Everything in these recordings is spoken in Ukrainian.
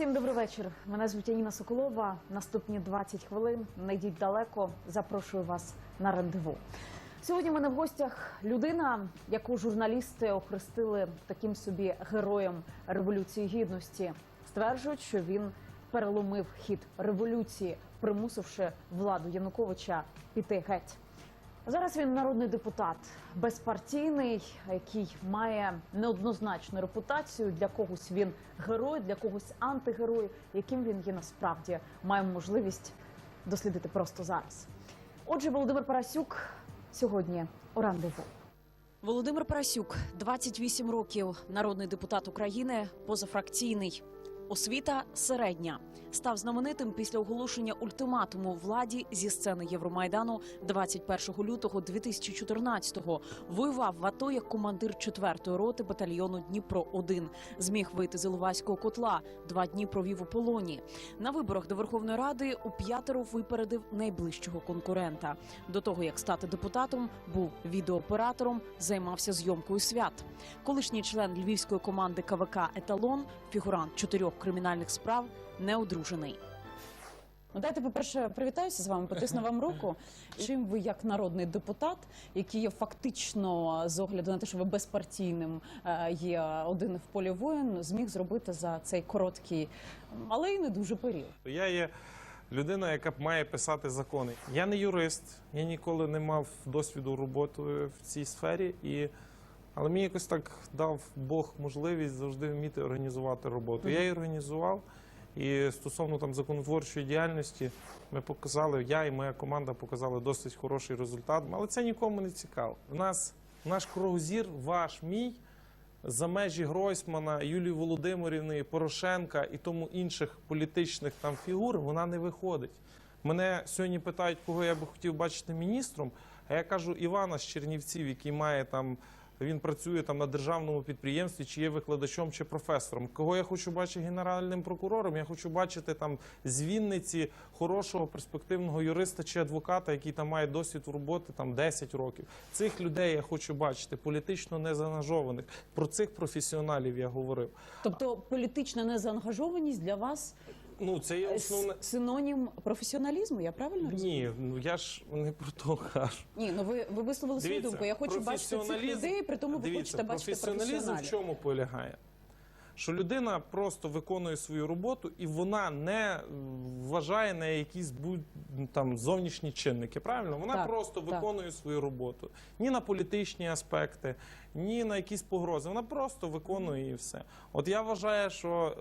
Всім добрий вечір. Мене звуть Яніна Соколова. Наступні 20 хвилин. Не йдіть далеко. Запрошую вас на рандеву. Сьогодні в мене в гостях людина, яку журналісти охрестили таким собі героєм революції гідності. Стверджують, що він переломив хід революції, примусивши владу Януковича піти геть. Зараз він народний депутат, безпартійний, який має неоднозначну репутацію. Для когось він герой, для когось антигерой. Яким він є насправді, маємо можливість дослідити просто зараз. Отже, Володимир Парасюк сьогодні у рандеву. Володимир Парасюк, 28 років, народний депутат України, позафракційний. Освіта середня став знаменитим після оголошення ультиматуму владі зі сцени Євромайдану 21 лютого 2014-го. Воював в АТО як командир 4-ї роти батальйону Дніпро 1 Зміг вийти з Іловайського котла. Два дні провів у полоні. На виборах до Верховної Ради у п'ятеро випередив найближчого конкурента. До того як стати депутатом, був відеооператором, займався зйомкою свят. Колишній член львівської команди КВК Еталон, фігурант чотирьох кримінальних справ, не одружений. Ну, дайте, по-перше, привітаюся з вами, потисну вам руку. Чим ви, як народний депутат, який є фактично з огляду на те, що ви безпартійним е, є один в полі воїн, зміг зробити за цей короткий, але й не дуже період. Я є людина, яка має писати закони. Я не юрист, я ніколи не мав досвіду роботи в цій сфері, і... але мені якось так дав Бог можливість завжди вміти організувати роботу. Я її організував. І стосовно там законотворчої діяльності, ми показали, я і моя команда показали досить хороший результат, але це нікому не цікаво. У нас наш кругозір, ваш, мій, за межі Гройсмана, Юлії Володимирівни, Порошенка і тому інших політичних там фігур вона не виходить. Мене сьогодні питають, кого я би хотів бачити міністром. А я кажу Івана з Чернівців, який має там. Він працює там на державному підприємстві, чи є викладачом, чи професором. Кого я хочу бачити генеральним прокурором? Я хочу бачити там з хорошого перспективного юриста чи адвоката, який там має досвід роботи там 10 років. Цих людей я хочу бачити, політично незаангажованих. Про цих професіоналів я говорив. Тобто політична незаангажованість для вас Ну це є е, основне. синонім професіоналізму, я правильно розумію? Ні, ну я ж не про то кажу. Ні, ну ви, ви висловили свою думку. Я хочу бачити цих людей, при тому ви Дивіться, хочете бачити професіоналізм в чому полягає? Що людина просто виконує свою роботу і вона не вважає на якісь будь там зовнішні чинники. Правильно? Вона Так, просто так. виконує свою роботу. Ні на політичні аспекти, ні на якісь погрози. Вона просто виконує і все. От я вважаю, що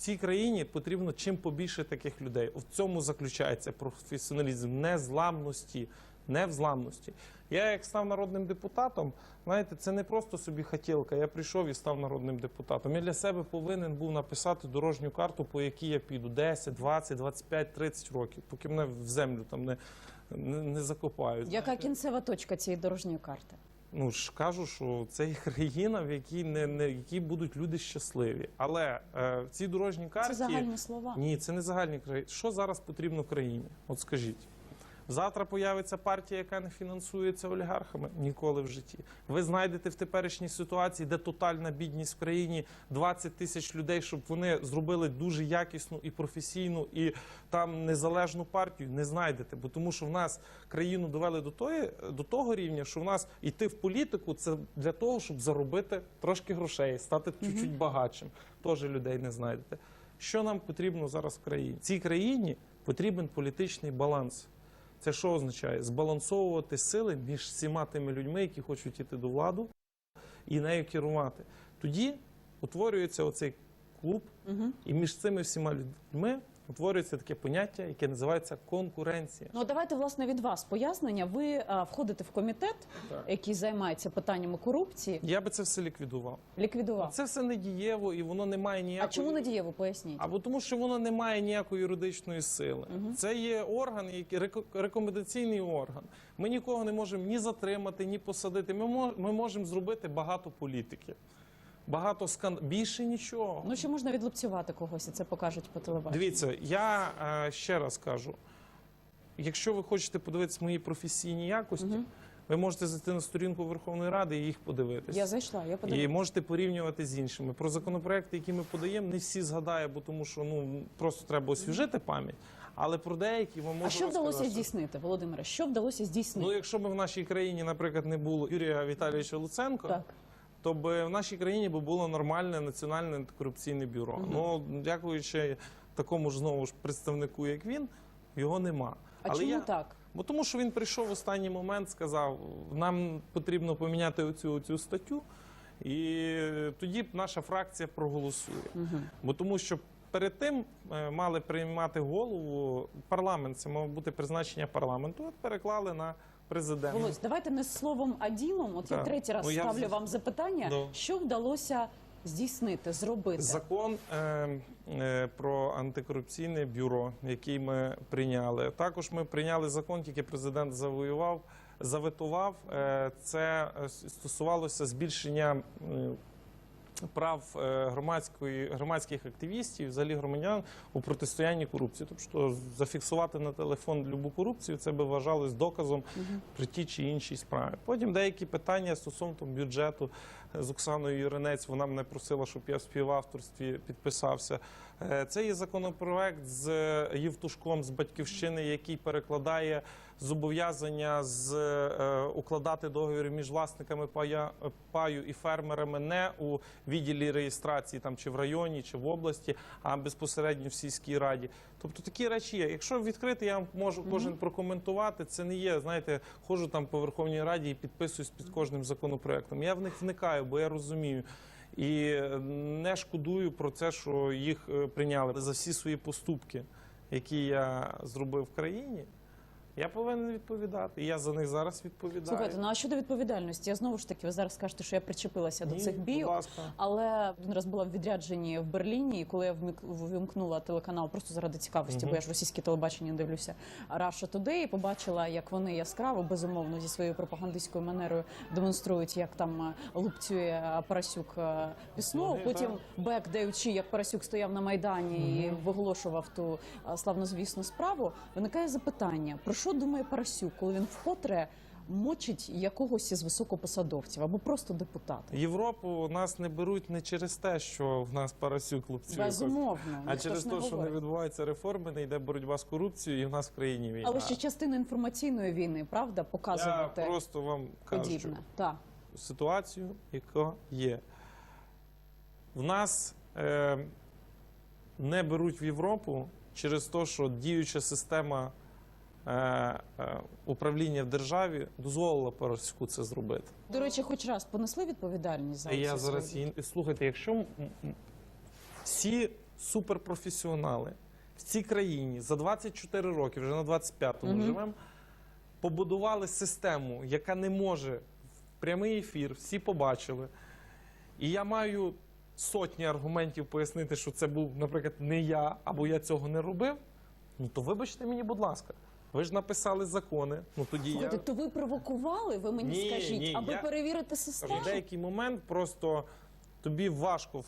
цій країні потрібно чим побільше таких людей. В цьому заключається професіоналізм незламності. Невзламності. Я як став народним депутатом, знаєте, це не просто собі хотілка. Я прийшов і став народним депутатом. Я для себе повинен був написати дорожню карту, по якій я піду 10, 20, 25, 30 років, поки мене в землю там не, не, не закопають. Яка кінцева точка цієї дорожньої карти? Ну ж кажу, що це є країна, в якій не, не в якій будуть люди щасливі. Але е, в цій дорожній карті Це загальні слова. ні, це не загальні країни. Що зараз потрібно країні? От скажіть. Завтра появиться партія, яка не фінансується олігархами ніколи в житті. Ви знайдете в теперішній ситуації, де тотальна бідність в країні 20 тисяч людей, щоб вони зробили дуже якісну і професійну і там незалежну партію. Не знайдете, бо тому, що в нас країну довели до тої до того рівня, що в нас йти в політику це для того, щоб заробити трошки грошей, стати чуть-чуть багатшим. Теж людей не знайдете. Що нам потрібно зараз в країні? Цій країні потрібен політичний баланс. Це що означає? Збалансовувати сили між всіма тими людьми, які хочуть йти до влади, і нею керувати. Тоді утворюється оцей клуб, і між цими всіма людьми утворюється таке поняття, яке називається конкуренція. Ну давайте власне від вас пояснення. Ви а, входите в комітет, Так. який займається питаннями корупції. Я би це все ліквідував. Ліквідував. Це все недієво і воно не має А чому не дієво? Поясніть. Або тому, що воно не має ніякої юридичної сили. Це є орган, який реко- рекомендаційний орган. Ми нікого не можемо ні затримати, ні посадити. Ми, мо- ми можемо зробити багато політики, багато скан... більше нічого. Ну чи можна відлупцювати когось і це покажуть по телебаченню? Дивіться, я е, ще раз кажу: якщо ви хочете подивитися мої професійні якості, ви можете зайти на сторінку Верховної Ради і їх подивитися. Я зайшла, я І подивилася. можете порівнювати з іншими. Про законопроекти, які ми подаємо, не всі згадає, бо тому що ну просто треба освіжити пам'ять. Але про деякі ми можемо А що вдалося розказати. здійснити, Володимире? Що вдалося здійснити? Ну, якщо б в нашій країні, наприклад, не було Юрія Віталійовича Луценко, так. То б в нашій країні би було нормальне національне антикорупційне бюро. Ну, дякуючи такому ж знову ж представнику, як він, його нема. А Але чому я... так? Бо тому, що він прийшов в останній момент, сказав, нам потрібно поміняти оцю, оцю статтю, і тоді наша фракція проголосує. Бо тому, що перед тим е, мали приймати голову парламент, це мав бути призначення парламенту, от переклали на президента. Володь, давайте не словом, а ділом. От я Так. третій раз Ну, я ставлю вз- вам запитання, Ну. що вдалося здійснити, зробити. Закон е, е, про антикорупційне бюро, який ми прийняли. Також ми прийняли закон, тільки президент завоював, заветував. Е, це е, стосувалося збільшення. е, Прав е, громадської громадських активістів, взагалі громадян у протистоянні корупції. Тобто зафіксувати на телефон любу корупцію, це би вважалось доказом при тій чи іншій справі. Потім деякі питання стосовно там, бюджету з Оксаною Юринець. Вона мене просила, щоб я в співавторстві підписався. Е, Це є законопроект з Євтушком з батьківщини, який перекладає зобов'язання з е, укладати договір між власниками пая, паю і фермерами не у відділі реєстрації там чи в районі, чи в області, а безпосередньо в сільській раді. Тобто такі речі є. Якщо відкрити, я можу кожен прокоментувати. Це не є, знаєте, ходжу там по Верховній Раді і підписуюсь під кожним законопроектом. Я в них вникаю, бо я розумію. І не шкодую про це, що їх е, прийняли за всі свої поступки, які я зробив в країні. Я повинен відповідати. І я за них зараз відповідаю. Слухайте, ну а щодо відповідальності, я знову ж таки, ви зараз скажете, що я причепилася до Ні, цих будь бійок. ласка. Але один раз була в відрядженні в Берліні, і коли я вимкнула телеканал просто заради цікавості, бо я ж російське телебачення дивлюся Russia Today, і побачила, як вони яскраво, безумовно, зі своєю пропагандистською манерою демонструють, як там е, лупцює е, Парасюк е, пісню. Потім так. бек даючи, як Парасюк стояв на майдані і виголошував ту славнозвісну справу. Виникає запитання: про що думає Парасюк, коли він вкотре мочить якогось із високопосадовців або просто депутата? Європу нас не беруть не через те, що в нас парасюк лупцює, Безумовно, а через те, що не відбуваються реформи, не йде боротьба з корупцією, і в нас в країні війна. Але ще частина інформаційної війни, правда, я показувати просто вам кажу. Так. ситуацію, яка є. В нас е, не беруть в Європу через те, що діюча система управління в державі дозволила Парасюку це зробити. До речі, хоч раз понесли відповідальність за я зараз її слухайте, якщо всі суперпрофесіонали в цій країні за 24 роки, вже на 25-му Мгм. живемо, побудували систему, яка не може в прямий ефір, всі побачили. І я маю сотні аргументів пояснити, що це був, наприклад, не я, або я цього не робив. Ну то вибачте мені, будь ласка. Ви ж написали закони. Ну тоді Слухайте, я то ви провокували, ви мені Ні, скажіть, ні, аби я- перевірити систему? в деякий момент просто тобі важко в-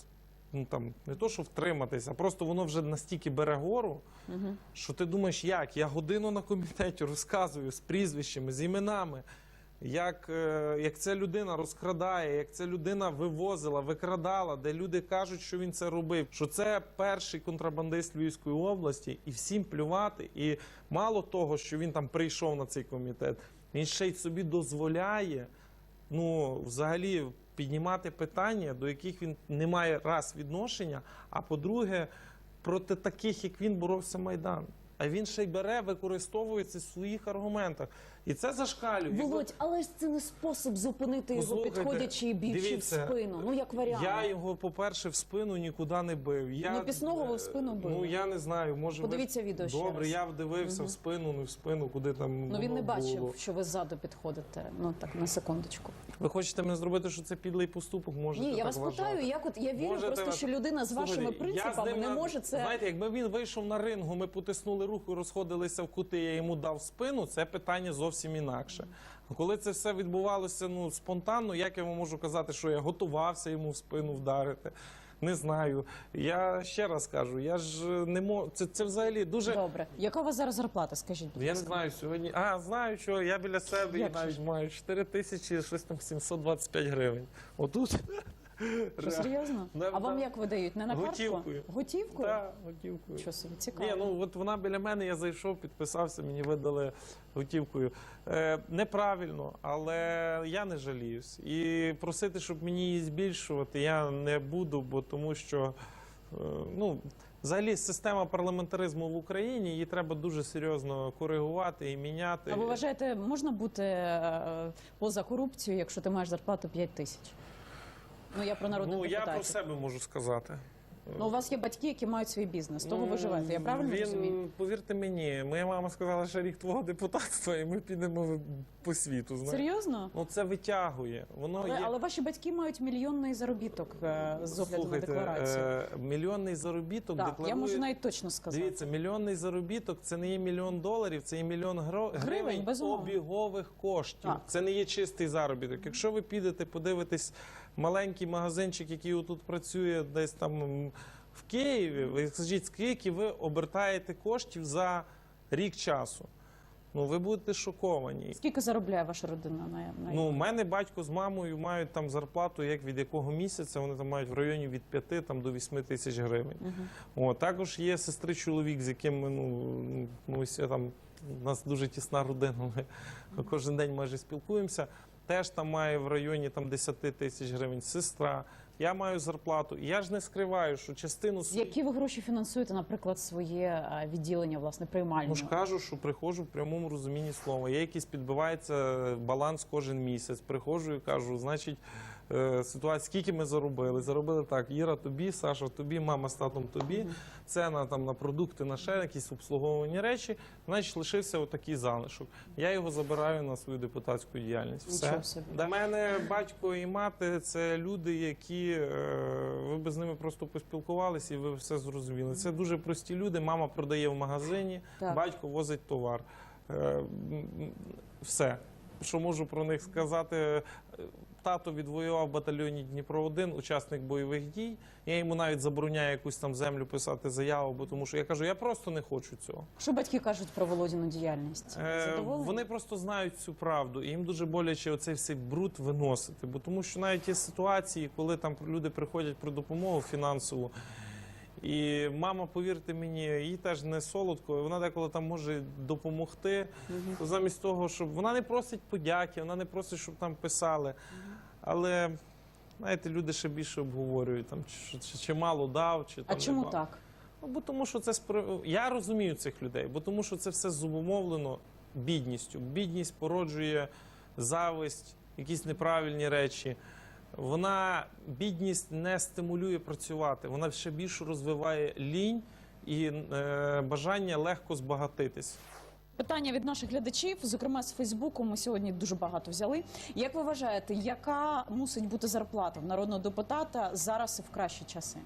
ну, там, не то, що втриматися, а просто воно вже настільки бере гору, що ти думаєш, як? Я годину на комітеті розказую з прізвищами, з іменами, як, е, як ця людина розкрадає, як ця людина вивозила, викрадала, де люди кажуть, що він це робив, що це перший контрабандист Львівської області, і всім плювати. І мало того, що він там прийшов на цей комітет, він ще й собі дозволяє ну, взагалі піднімати питання, до яких він не має раз відношення, а по-друге, проти таких, як він, боровся Майдан. А він ще й бере, використовується в своїх аргументах. І це зашкалює. Володь, але ж це не спосіб зупинити його, Послухайте, підходячи більше в дивіться, спину. Ну як варіант. Я його, по-перше, в спину нікуди не бив. Я, Ну, Пісного ви в е, спину били. Ну я не знаю, може ви- Подивіться відео ще Добре, раз. я вдивився в спину, не в спину, куди там. Ну він воно не бачив, що ви ззаду підходите. Ну так на секундочку. Ви хочете мене зробити, що це підлий поступок? Можете Ні, я так вас вважати. питаю, як от я вірю Можете просто, вас- що людина з Слухайте, вашими принципами ним не на- може це. Знаєте, якби він вийшов на рингу, ми потиснули руку, розходилися в кути, я йому дав спину, це питання зовсім інакше. Коли це все відбувалося ну, спонтанно, як я вам можу казати, що я готувався йому в спину вдарити? Не знаю. Я ще раз кажу, я ж не можу. Це, це взагалі дуже. Добре. Яка у вас зараз зарплата? Скажіть, будь Я не ласка. знаю сьогодні. А, знаю, що я біля себе Як і навіть маю 4 тисячі щось там 725 гривень. Отут. Що серйозно? Да, а вам да. як видають? Не на картку? Готівкою. Готівкою? Так, готівкою. Що собі цікаво. Ні, ну от вона біля мене, я зайшов, підписався, мені видали готівкою. Е, неправильно, але я не жаліюсь. І просити, щоб мені її збільшувати, я не буду, бо тому що е, ну. Взагалі, система парламентаризму в Україні її треба дуже серйозно коригувати і міняти. А ви вважаєте, можна бути е, поза корупцією, якщо ти маєш зарплату 5 тисяч? Ну я про народних ну, я про себе можу сказати. Ну, у вас є батьки, які мають свій бізнес, того ви Ну, живете. Я правильно він, розумію? Повірте мені, моя мама сказала, що рік твого депутатства, і ми підемо по світу. Знаєте. Серйозно? Ну це витягує. Воно Але, є. але ваші батьки мають мільйонний заробіток е, з огляду Слухайте, на декларацію. е, мільйонний заробіток так, декларує. я можу навіть точно сказати. Дивіться, мільйонний заробіток це не є мільйон доларів, це є мільйон гро... Гривень, гривень обігових коштів. Так. Це не є чистий заробіток. Якщо ви підете, подивитесь маленький магазинчик, який тут працює десь там в Києві, ви скажіть, скільки ви обертаєте коштів за рік часу? Ну ви будете шоковані. Скільки заробляє ваша родина на, на Ну, у мене батько з мамою мають там зарплату, як від якого місяця. Вони там мають в районі від 5 там, до 8 тисяч гривень. О, також є сестри чоловік, з яким ми, ну, ну там, у нас дуже тісна родина. Ми кожен день майже спілкуємося. Теж там має в районі там, 10 тисяч гривень сестра. Я маю зарплату. І я ж не скриваю, що частину свої- які ви гроші фінансуєте, наприклад, своє е, відділення, власне, приймальне? Ну ж кажу, що приходжу в прямому розумінні слова. Я якийсь підбивається баланс кожен місяць. Приходжу і кажу, значить, е, ситуація, скільки ми заробили? Заробили так: Іра, тобі, Саша, тобі, мама з татом тобі. Це на там на продукти, на ще якісь обслуговувані речі. Значить, лишився отакий залишок. Я його забираю на свою депутатську діяльність. Все. Для мене батько і мати це люди, які е, ви б з ними просто поспілкувалися і ви все зрозуміли. Це дуже прості люди. Мама продає в магазині, Так. батько возить товар. Е, Все. Що можу про них сказати? Тато відвоював в батальйоні Дніпро 1 учасник бойових дій. Я йому навіть забороняю якусь там землю писати заяву, бо тому що я кажу, я просто не хочу цього. Що батьки кажуть про Володіну діяльність? Е? Вони просто знають цю правду, і їм дуже боляче оцей всей бруд виносити. Бо тому що навіть є ситуації, коли там люди приходять про допомогу фінансову. І мама, повірте мені, їй теж не солодко, і вона деколи там може допомогти. То замість того, щоб вона не просить подяки, вона не просить, щоб там писали. Але знаєте, люди ще більше обговорюють там, чи, чи, чи мало дав, чи А там не чому мало. так? Ну, бо тому що це спро... я розумію цих людей, бо тому що це все зумовлено бідністю. Бідність породжує зависть, якісь неправильні речі. Вона бідність не стимулює працювати, вона ще більше розвиває лінь і е, бажання легко збагатитись. Питання від наших глядачів, зокрема з Фейсбуку, ми сьогодні дуже багато взяли. Як ви вважаєте, яка мусить бути зарплата в народного депутата зараз і в кращі часи?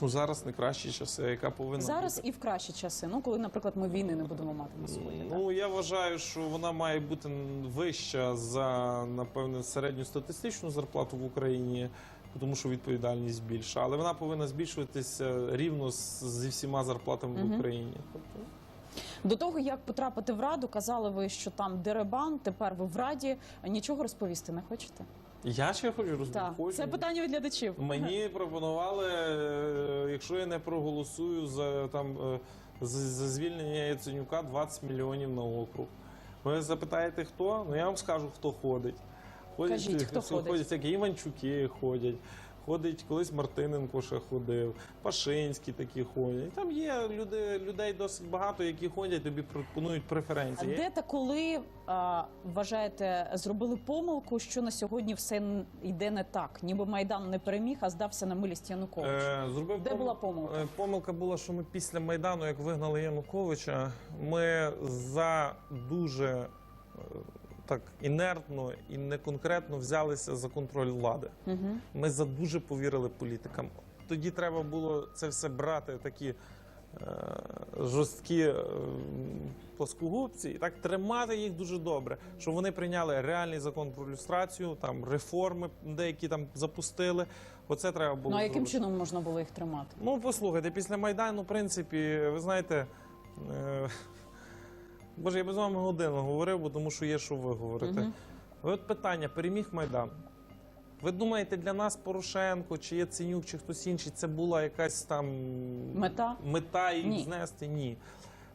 Ну зараз не кращі часи, яка повинна Зараз бути. і в кращі часи. Ну коли, наприклад, ми війни не будемо мати на сході. так? Ну я вважаю, що вона має бути вища за напевне середню статистичну зарплату в Україні, тому що відповідальність більша. Але вона повинна збільшуватися рівно зі всіма зарплатами Мгм. в Україні. Тобто До того як потрапити в раду, казали ви, що там деребан. Тепер ви в раді. Нічого розповісти не хочете? Я ще хочу Так, це питання від глядачів. Мені пропонували, е, якщо я не проголосую за там е, за, за звільнення Яценюка 20 мільйонів на округ. Ви запитаєте, хто? Ну я вам скажу, хто ходить. Ходять, Кажіть, хто ходить? ходять Іванчуки ходять. Ходить колись Мартиненко ще ходив, Пашинський такі ходять. Там є люди, людей досить багато, які ходять, тобі пропонують А преференції. де та коли а, вважаєте, зробили помилку, що на сьогодні все йде не так? Ніби майдан не переміг, а здався на милість Януковича. Е, зробив Де пом- була помилка? Е, Помилка була, що ми після Майдану, як вигнали Януковича, ми за дуже е, так інертно і неконкретно взялися за контроль влади. Угу. Ми за дуже повірили політикам. Тоді треба було це все брати, такі е, жорсткі е, плоскогубці, і так тримати їх дуже добре, щоб вони прийняли реальний закон про люстрацію, там реформи деякі там запустили. Оце треба було. Ну а яким зробити. чином можна було їх тримати? Ну, послухайте, після Майдану, в принципі, ви знаєте. Е, Боже, я би з вами годину говорив, бо тому що є що ви говорите. Мгм. Ви От питання: переміг Майдан. Ви думаєте, для нас Порошенко, чи Яценюк, чи хтось інший, це була якась там Мета? мета їх Ні. знести? Ні.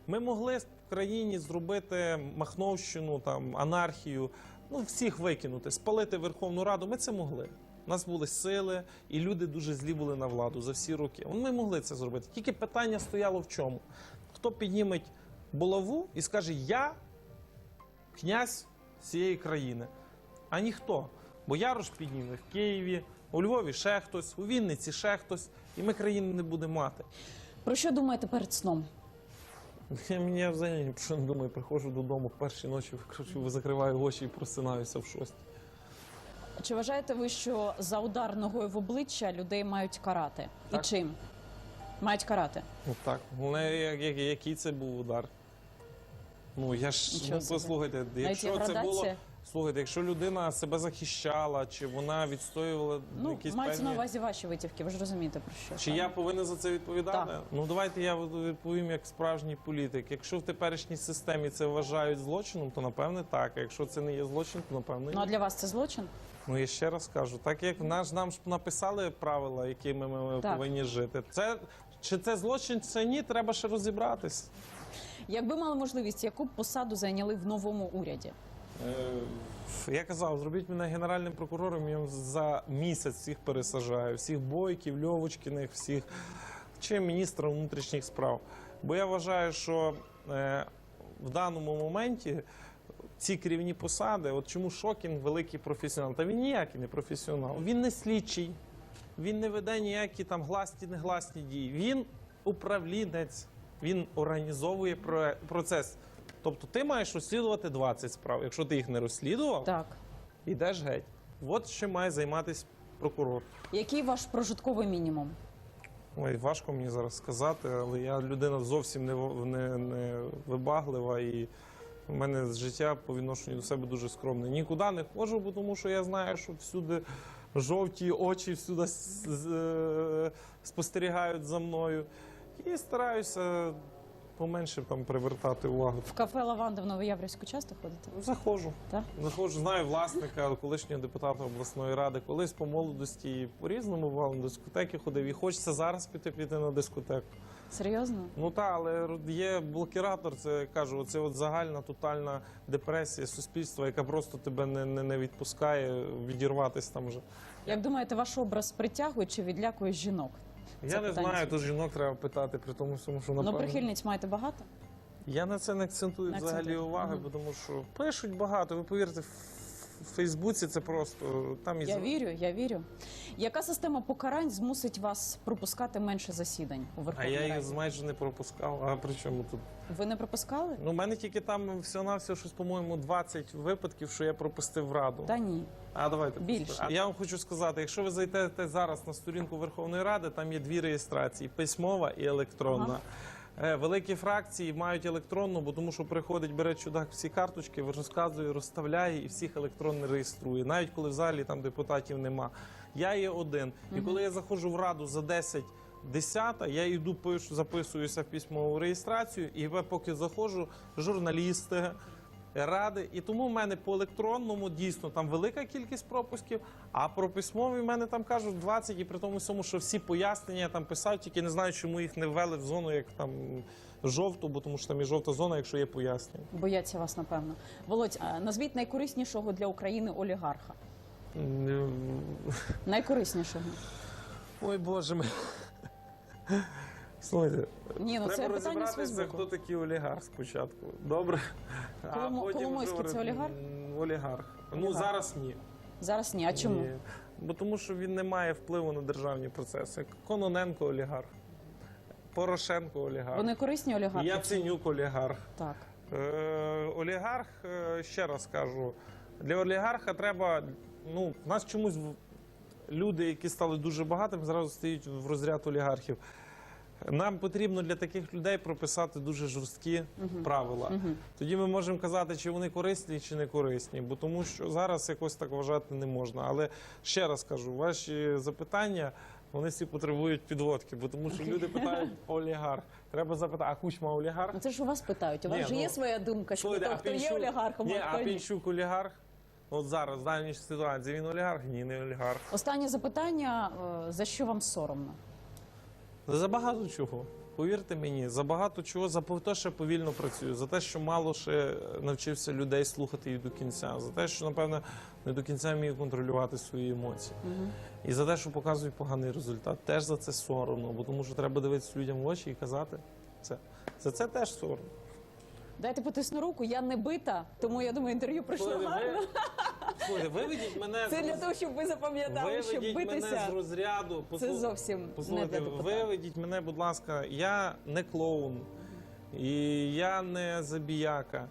Ми могли в країні зробити Махновщину, там, анархію, ну, всіх викинути, спалити Верховну Раду. Ми це могли. У нас були сили, і люди дуже злі були на владу за всі роки. Ми могли це зробити. Тільки питання стояло в чому? Хто підніме булаву і скаже: Я князь цієї країни, а ніхто. Бо Ярош підніме в Києві, у Львові ще хтось, у Вінниці ще хтось, і ми країни не будемо мати. Про що думаєте перед сном? Я мені взагалі ні про що не думаю, приходжу додому в першій ночі, кричу, закриваю очі і просинаюся в шостій. Чи вважаєте ви, що за удар ногою в обличчя людей мають карати? Так. І чим? Мають карати. Ну так, головне, я- я- який це був удар. Ну я ж Нічого ну, собі. послухайте, якщо це було. градація? Слухайте, якщо людина себе захищала, чи вона відстоювала Ну, якісь мається певні... на увазі ваші витівки, ви ж розумієте про що. Чи я повинен за це відповідати? Так. Ну давайте я відповім як справжній політик. Якщо в теперішній системі це вважають злочином, то напевне так. А якщо це не є злочин, то напевне Ну а для вас це злочин? Ну я ще раз кажу, так як наш нам ж написали правила, якими ми Так. повинні жити. Це чи це злочин, це ні, треба ще розібратись. Якби мали можливість, яку б посаду зайняли в новому уряді? Е, Я казав, зробіть мене генеральним прокурором, я за місяць всіх пересажаю, всіх бойків, льовочкіних, всіх чи міністром внутрішніх справ. Бо я вважаю, що е, в даному моменті ці керівні посади, от чому Шокін великий професіонал? Та він ніякий не професіонал. Він не слідчий, він не веде ніякі там гласні, негласні дії. Він управлінець, він організовує про- процес. Тобто ти маєш розслідувати 20 справ. Якщо ти їх не розслідував, Так. йдеш геть. От що має займатися прокурор. Який ваш прожитковий мінімум? Ой, важко мені зараз сказати, але я людина зовсім не, не, не вибаглива і в мене життя по відношенню до себе дуже скромне. Нікуди не ходжу, бо тому що я знаю, що всюди жовті очі, всюди е, спостерігають за мною. І стараюся поменше там привертати увагу. В кафе Лаванда в Новояврівську часто ходите? Заходжу. Так? Заходжу, знаю власника, колишнього депутата обласної ради. Колись по молодості по-різному бував на дискотеки ходив. І хочеться зараз піти піти на дискотеку. Серйозно? Ну так, але є блокіратор, це я кажу, оце от загальна тотальна депресія суспільства, яка просто тебе не, не, не відпускає відірватись там вже. Як думаєте, ваш образ притягує чи відлякує жінок? Я не питання знаю, тут жінок треба питати, при тому всьому, що Ну, прихильниць маєте багато? Я на це не акцентую Не взагалі акцентуєте. уваги, бо тому що пишуть багато. Ви повірте, в в Фейсбуці це просто там і Я вірю, я вірю. Яка система покарань змусить вас пропускати менше засідань у А я їх майже не пропускав. А при чому тут? Ви не пропускали? Ну, у мене тільки там всього на всього щось, по-моєму, 20 випадків, що я пропустив раду. Та ні. А давайте Більше. А я вам хочу сказати: якщо ви зайдете зараз на сторінку Верховної Ради, там є дві реєстрації: письмова і електронна. Е, Великі фракції мають електронну, бо тому що приходить, бере чудак всі карточки, розказує, розставляє і всіх електронно реєструє. Навіть коли в залі там депутатів нема. Я є один. І коли я заходжу в раду за 10 10, я йду пишу, записуюся в письмову реєстрацію, і поки заходжу, журналісти, ради. І тому в мене по електронному дійсно там велика кількість пропусків, а про письмові в мене там кажуть 20, і при тому всьому, що всі пояснення я там писав, тільки не знаю, чому їх не ввели в зону, як там жовту, бо тому що там є жовта зона, якщо є пояснення. Бояться вас, напевно. Володь, назвіть найкориснішого для України олігарха. Найкориснішого. Ой, боже мій. Слухайте, Ні, ну це треба питання розібратися, Фейсбуку. хто такий олігарх спочатку. Добре? Коломо- Коломойський вже це говорити, олігарх? м, Олігарх. Ну Олігарх. зараз ні. Зараз ні. А чому? Ні. Бо тому що він не має впливу на державні процеси. Кононенко олігарх, Порошенко олігарх, Вони корисні олігархи? Яценюк олігарх. Так. Е, олігарх, е, ще раз кажу, для олігарха треба. Ну, в нас чомусь в- люди, які стали дуже багатими, зразу стають в розряд олігархів. Нам потрібно для таких людей прописати дуже жорсткі правила. Тоді ми можемо казати, чи вони корисні, чи не корисні. Бо тому що зараз якось так вважати не можна. Але ще раз кажу, ваші запитання. Вони всі потребують підводки, бо тому що люди питають олігарх. Треба запитати, а кучма олігарх? Ну це ж у вас питають. У вас Ні, же ну, є своя думка, що хто, хто є олігархом, Ні, а. Пінчук олігарх? От зараз, в даній ситуації, він олігарх? Ні, не олігарх. Останнє запитання: е, за що вам соромно? За багато чого. Повірте мені, за багато чого, за те, що повільно працюю, за те, що мало ще навчився людей слухати і до кінця, за те, що, напевно, не до кінця вмію контролювати свої емоції. І за те, що показую поганий результат. Теж за це соромно, бо тому що треба дивитися людям в очі і казати це. За це теж соромно. Дайте потисну руку, я не бита, тому я думаю, інтерв'ю пройшло Слухайте, гарно. слухайте, виведіть мене Це з- для того, щоб ви запам'ятали, що Виведіть мене битися. з розряду. Це зовсім не Послухайте, для депутата. виведіть мене, будь ласка. Я не клоун, і я не забіяка.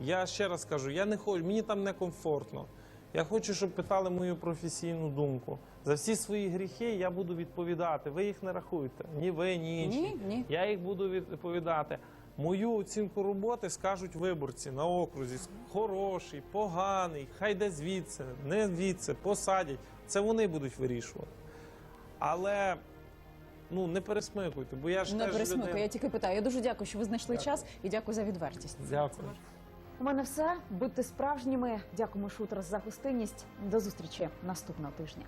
Я ще раз кажу, я не хочу, мені там некомфортно. Я хочу, щоб питали мою професійну думку. За всі свої гріхи я буду відповідати. Ви їх не рахуйте. Ні ви, ні інші. Ні, ні. Я їх буду відповідати. Мою оцінку роботи скажуть виборці на окрузі. Хороший, поганий, хай де звідси, не звідси, посадять. Це вони будуть вирішувати. Але ну не пересмикуйте, бо я ж Не теж пересмикаю, людина. я тільки питаю. Я дуже дякую, що ви знайшли час і дякую за відвертість. Дякую. У мене все. Будьте справжніми. Дякуємо, Шутер, за гостинність. До зустрічі наступного тижня.